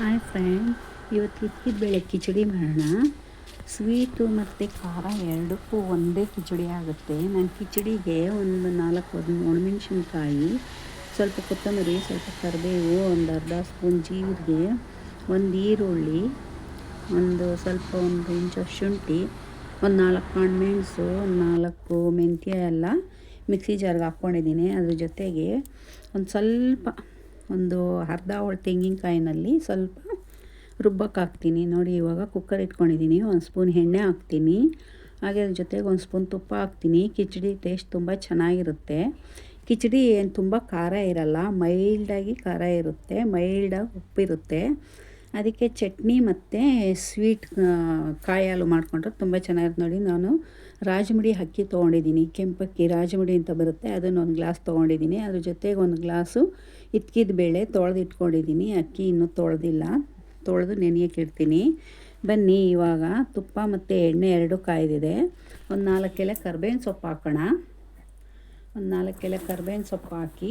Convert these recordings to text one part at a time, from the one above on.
Hi friend ಇವತ್ತು ಬೇಳೆ ಕಿಚಡಿ ಮಾಡೋಣ. ಸ್ವೀಟು ಮತ್ತು ಖಾರ ಎರಡಕ್ಕೂ ಒಂದೇ ಕಿಚಡಿ ಆಗುತ್ತೆ. ನಾನು ಕಿಚಡಿಗೆ ಒಂದು ನಾಲ್ಕು ಒಂದು ಒಣಮೆಣ್ಸಿನ್ಕಾಯಿ ಸ್ವಲ್ಪ ಕೊತ್ತಂಬರಿ, ಸ್ವಲ್ಪ ಕರಿಬೇವು, ಒಂದು ಅರ್ಧ ಸ್ಪೂನ್ ಜೀರಿಗೆ, ಒಂದು ಈರುಳ್ಳಿ, ಒಂದು ಸ್ವಲ್ಪ ಒಂದು ಇಂಚು ಶುಂಠಿ, ಒಂದು ನಾಲ್ಕು ಕಾಣ್ಮೆಣಸು ಮೆಣಸು, ಒಂದು ನಾಲ್ಕು ಮೆಂತ್ಯ ಎಲ್ಲ ಮಿಕ್ಸಿ ಜಾರ್ಗೆ ಹಾಕ್ಕೊಂಡಿದ್ದೀನಿ. ಅದ್ರ ಜೊತೆಗೆ ಒಂದು ಸ್ವಲ್ಪ ಒಂದು ಅರ್ಧ ಹೋಳು ತೆಂಗಿನಕಾಯಿನಲ್ಲಿ ಸ್ವಲ್ಪ ರುಬ್ಬಕ್ಕೆ ಹಾಕ್ತೀನಿ ನೋಡಿ, ಇವಾಗ ಕುಕ್ಕರ್ ಇಟ್ಕೊಂಡಿದ್ದೀನಿ ಒಂದು ಸ್ಪೂನ್ ಎಣ್ಣೆ ಹಾಕ್ತೀನಿ. ಹಾಗೆ ಅದ್ರ ಜೊತೆಗೆ ಒಂದು ಸ್ಪೂನ್ ತುಪ್ಪ ಹಾಕ್ತೀನಿ. ಕಿಚಡಿ ಟೇಸ್ಟ್ ತುಂಬ ಚೆನ್ನಾಗಿರುತ್ತೆ. ಕಿಚಡಿ ಏನು ತುಂಬ ಖಾರ ಇರಲ್ಲ. ಮೈಲ್ಡಾಗಿ ಖಾರ ಇರುತ್ತೆ. ಮೈಲ್ಡಾಗಿ ಉಪ್ಪಿರುತ್ತೆ. ಅದಕ್ಕೆ ಚಟ್ನಿ ಮತ್ತು ಸ್ವೀಟ್ ಕಾಯಿ ಹಾಲು ಮಾಡಿಕೊಂಡ್ರೆ ತುಂಬ ಚೆನ್ನಾಗಿರುತ್ತೆ ನೋಡಿ ನಾನು. ರಾಜಮುಡಿ ಅಕ್ಕಿ ತೊಗೊಂಡಿದ್ದೀನಿ. ಕೆಂಪಕ್ಕಿ ರಾಜಮುಡಿ ಅಂತ ಬರುತ್ತೆ, ಅದನ್ನು ಒಂದು ಗ್ಲಾಸ್ ತೊಗೊಂಡಿದ್ದೀನಿ. ಅದ್ರ ಜೊತೆಗೆ ಒಂದು ಗ್ಲಾಸು ಇಟ್ಕಿದ ಬೇಳೆ ತೊಳೆದು ಇಟ್ಕೊಂಡಿದ್ದೀನಿ ಅಕ್ಕಿ ಇನ್ನೂ ತೊಳೆದಿಲ್ಲ. ತೊಳೆದು ನೆನೆಯೋಕೆ ಇಡ್ತೀನಿ. ಬನ್ನಿ, ಇವಾಗ ತುಪ್ಪ ಮತ್ತು ಎಣ್ಣೆ ಎರಡು ಕಾಯ್ದಿದೆ. ಒಂದು ನಾಲ್ಕು ಎಲೆ ಕರ್ಬೇವಿನ ಸೊಪ್ಪು ಹಾಕೋಣ. ಒಂದು ನಾಲ್ಕು ಎಲೆ ಕರ್ಬೇವಿನ ಸೊಪ್ಪು ಹಾಕಿ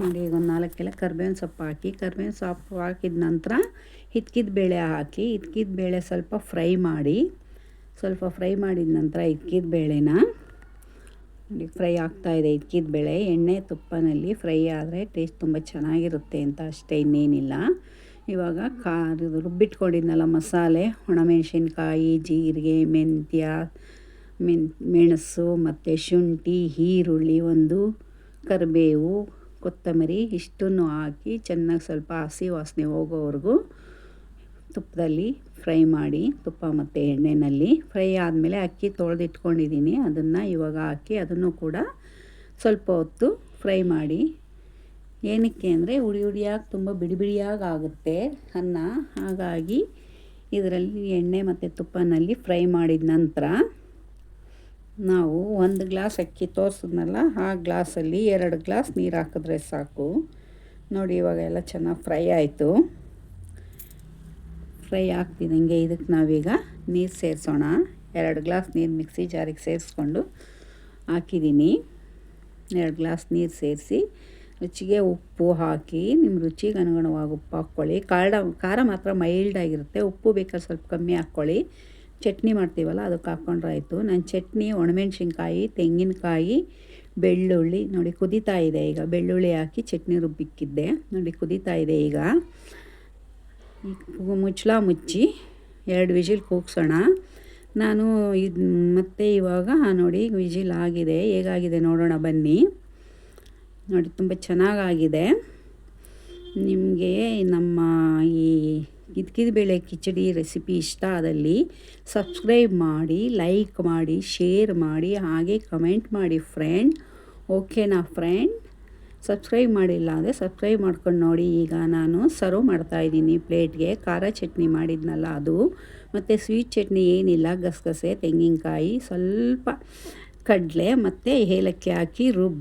ನೋಡಿ ಒಂದು ನಾಲ್ಕು ಎಲೆ ಕರ್ಬೇವಿನ ಸೊಪ್ಪು ಹಾಕಿ, ಕರ್ಬೇವಿನ ಸೊಪ್ಪು ಹಾಕಿದ ನಂತರ ಹಿತ್ಕಿದ ಬೇಳೆ ಹಾಕಿ, ಹಿತ್ಕಿದ ಬೇಳೆ ಸ್ವಲ್ಪ ಫ್ರೈ ಮಾಡಿ, ಸ್ವಲ್ಪ ಫ್ರೈ ಮಾಡಿದ ನಂತರ ಹಿತ್ಕಿದ ಬೇಳೆನ ನೋಡಿ, ಫ್ರೈ ಆಗ್ತಾಯಿದೆ ಹಿತ್ಕಿದ ಬೇಳೆ. ಎಣ್ಣೆ ತುಪ್ಪನಲ್ಲಿ ಫ್ರೈ ಆದರೆ ಟೇಸ್ಟ್ ತುಂಬ ಚೆನ್ನಾಗಿರುತ್ತೆ ಅಂತ ಅಷ್ಟೇ, ಇನ್ನೇನಿಲ್ಲ. ಇವಾಗ ಕಾ ರುಬ್ಬಿಟ್ಕೊಂಡಿದ್ನಲ್ಲ ಮಸಾಲೆ, ಒಣಮೆಣಸಿನ್ಕಾಯಿ, ಜೀರಿಗೆ, ಮೆಂತ್ಯ ಮೆಣಸು ಮತ್ತು ಶುಂಠಿ, ಈರುಳ್ಳಿ, ಒಂದು ಕರಿಬೇವು ಕೊತ್ತಂಬರಿ ಇಷ್ಟನ್ನು ಹಾಕಿ ಚೆನ್ನಾಗಿ ಸ್ವಲ್ಪ ಹಸಿ ವಾಸನೆ ಹೋಗೋವರೆಗೂ ತುಪ್ಪದಲ್ಲಿ ಫ್ರೈ ಮಾಡಿ, ತುಪ್ಪ ಮತ್ತು ಎಣ್ಣೆಯಲ್ಲಿ ಫ್ರೈ ಆದಮೇಲೆ ಅಕ್ಕಿ ತೊಳೆದಿಟ್ಕೊಂಡಿದ್ದೀನಿ. ಅದನ್ನು ಇವಾಗ ಹಾಕಿ ಅದನ್ನು ಕೂಡ ಸ್ವಲ್ಪ ಹೊತ್ತು ಫ್ರೈ ಮಾಡಿ. ಏನಕ್ಕೆ ಅಂದರೆ ಉಡಿ ಉಡಿಯಾಗಿ ತುಂಬ ಬಿಡಿ ಬಿಡಿಯಾಗಿ ಆಗುತ್ತೆ ಅನ್ನ. ಹಾಗಾಗಿ ಇದರಲ್ಲಿ ಎಣ್ಣೆ ಮತ್ತು ತುಪ್ಪನಲ್ಲಿ ಫ್ರೈ ಮಾಡಿದ ನಂತರ ನಾವು ಒಂದು ಗ್ಲಾಸ್ ಅಕ್ಕಿ ತೋರಿಸಿದ್ನಲ್ಲ, ಆ ಗ್ಲಾಸಲ್ಲಿ ಎರಡು ಗ್ಲಾಸ್ ನೀರು ಹಾಕಿದ್ರೆ ಸಾಕು. ನೋಡಿ, ಇವಾಗ ಎಲ್ಲ ಚೆನ್ನಾಗಿ ಫ್ರೈ ಆಯಿತು. ಫ್ರೈ ಆಗ್ತಿದ್ದಂಗೆ ಇದಕ್ಕೆ ನಾವೀಗ ನೀರು ಸೇರಿಸೋಣ. ಎರಡು ಗ್ಲಾಸ್ ನೀರು ಮಿಕ್ಸಿ ಜಾರಿಗೆ ಸೇರಿಸ್ಕೊಂಡು ಹಾಕಿದ್ದೀನಿ. ಎರಡು ಗ್ಲಾಸ್ ನೀರು ಸೇರಿಸಿ ರುಚಿಗೆ ಉಪ್ಪು ಹಾಕಿ ನಿಮ್ಮ ರುಚಿಗೆ ಅನುಗುಣವಾಗಿ ಉಪ್ಪು ಹಾಕ್ಕೊಳ್ಳಿ. ಖಾರ ಖಾರ ಮಾತ್ರ ಮೈಲ್ಡಾಗಿರುತ್ತೆ ಉಪ್ಪು ಬೇಕಾದ್ರೆ ಸ್ವಲ್ಪ ಕಮ್ಮಿ ಹಾಕ್ಕೊಳ್ಳಿ. ಚಟ್ನಿ ಮಾಡ್ತೀವಲ್ಲ, ಅದಕ್ಕೆ ಹಾಕ್ಕೊಂಡ್ರೆ ಆಯಿತು. ನಾನು ಚಟ್ನಿ, ಒಣಮೆಣ್ಸಿನ್ಕಾಯಿ, ತೆಂಗಿನಕಾಯಿ, ಬೆಳ್ಳುಳ್ಳಿ, ನೋಡಿ ಕುದೀತಾ ಇದೆ ಈಗ. ಬೆಳ್ಳುಳ್ಳಿ ಹಾಕಿ ಚಟ್ನಿ ರುಬ್ಬಿಕ್ಕಿದ್ದೆ. ನೋಡಿ ಕುದೀತಾ ಇದೆ ಈಗ. ಮುಚ್ಚಳ ಮುಚ್ಚಿ ಎರಡು ವಿಜಿಲ್ ಕೂಗ್ಸೋಣ. ನಾನು ಇದು ಮತ್ತೆ ಇವಾಗ ನೋಡಿ ವಿಜಿಲ್ ಆಗಿದೆ. ಹೇಗಾಗಿದೆ ನೋಡೋಣ ಬನ್ನಿ. ನೋಡಿ, ತುಂಬ ಚೆನ್ನಾಗಾಗಿದೆ. ನಿಮಗೆ ನಮ್ಮ ಬೇಳೆ ಕಿಚಡಿ ರೆಸಿಪಿ ಇಷ್ಟ ಆದಲ್ಲಿ ಸಬ್ಸ್ಕ್ರೈಬ್ ಮಾಡಿ, ಲೈಕ್ ಮಾಡಿ, ಶೇರ್ ಮಾಡಿ, ಹಾಗೆ ಕಮೆಂಟ್ ಮಾಡಿ ಫ್ರೆಂಡ್. ಓಕೆನಾ ಫ್ರೆಂಡ್. ಸಬ್ಸ್ಕ್ರೈಬ್ ಮಾಡಿಲ್ಲ ಅಂದರೆ ಸಬ್ಸ್ಕ್ರೈಬ್ ಮಾಡ್ಕೊಂಡು ನೋಡಿ. ಈಗ ನಾನು ಸರ್ವ್ ಮಾಡ್ತಾಯಿದ್ದೀನಿ ಪ್ಲೇಟ್ಗೆ. ಖಾರ ಚಟ್ನಿ ಮಾಡಿದ್ನಲ್ಲ ಅದು. ಮತ್ತು ಸ್ವೀಟ್ ಚಟ್ನಿ ಏನಿಲ್ಲ, ಗಸಗಸೆ, ತೆಂಗಿನಕಾಯಿ, ಸ್ವಲ್ಪ ಕಡಲೆ, ಮತ್ತು ಏಲಕ್ಕಿ ಹಾಕಿ ರುಬ್ಬಿ